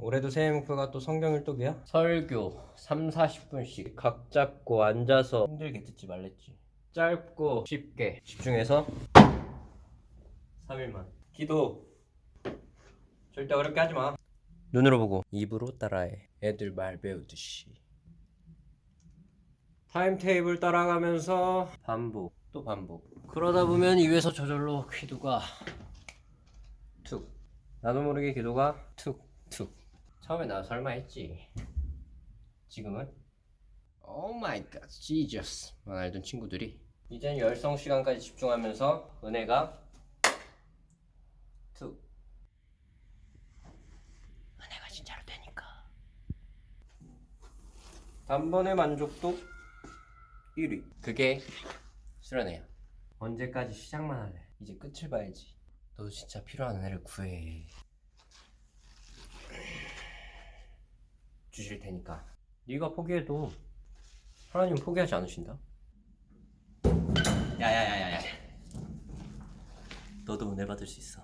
올해도 새해 목표가 또 성경 일독이야? 설교 3, 40분씩. 각 잡고 앉아서 힘들게 듣지 말랬지. 짧고 쉽게 집중해서 3일만. 기도. 절대 어렵게 하지 마. 눈으로 보고 입으로 따라해. 애들 말 배우듯이. 타임테이블 따라가면서 반복 또 반복. 그러다 보면 입에서 저절로 기도가 툭. 나도 모르게 기도가 툭툭 처음에 나 설마 했지? 지금은? 오 마이 갓 지저스 만 알던 친구들이. 이젠 열성 시간까지 집중하면서 은혜가 툭 은혜가 진짜로 되니까. 단번에 만족도 1위. 그게 수련회야. 언제까지 시작만 할래? 이제 끝을 봐야지. 너도 진짜 필요한 은혜를 구해 주실 테니까. 네가 포기해도 하나님은 포기하지 않으신다. 야야야야야. 너도 은혜 받을 수 있어